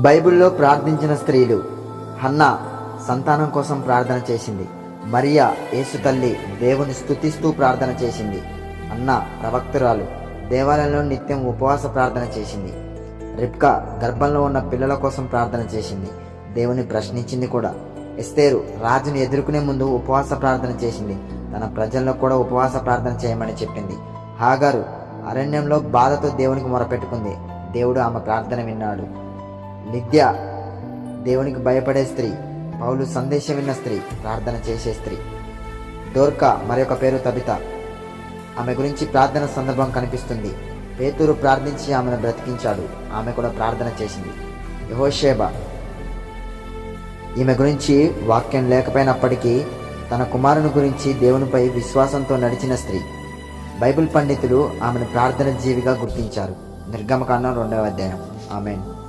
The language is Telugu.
బైబిల్లో ప్రార్థించిన స్త్రీలు హన్నా సంతానం కోసం ప్రార్థన చేసింది. మరియా యేసు తల్లి దేవుని స్తుతిస్తూ ప్రార్థన చేసింది. అన్న ప్రవక్తురాలు దేవాలయంలో నిత్యం ఉపవాస ప్రార్థన చేసింది. రిప్కా గర్భంలో ఉన్న పిల్లల కోసం ప్రార్థన చేసింది. దేవుని ప్రశ్నించింది కూడా. ఎస్తేరు రాజుని ఎదుర్కొనే ముందు ఉపవాస ప్రార్థన చేసింది. తన ప్రజల్లో కూడా ఉపవాస ప్రార్థన చేయమని చెప్పింది. హాగారు అరణ్యంలో బాధతో దేవునికి మొరపెట్టుకుంది. దేవుడు ఆమె ప్రార్థన విన్నాడు. నిద్య దేవునికి భయపడే స్త్రీ. పౌలు సందేశం విన్న స్త్రీ. ప్రార్థన చేసే స్త్రీ. దోర్కా మరొక పేరు తబిత. ఆమె గురించి ప్రార్థన సందర్భం కనిపిస్తుంది. పేతురు ప్రార్థించి ఆమెను బ్రతికించాడు. ఆమె కూడా ప్రార్థన చేసింది. యహోషేబ. ఈమె గురించి వాక్యం లేకపోయినప్పటికీ తన కుమారుని గురించి దేవునిపై విశ్వాసంతో నడిచిన స్త్రీ. బైబిల్ పండితులు ఆమెను ప్రార్థన జీవిగా గుర్తించారు. నిర్గమకాండం రెండవ అధ్యాయం. ఆమెను.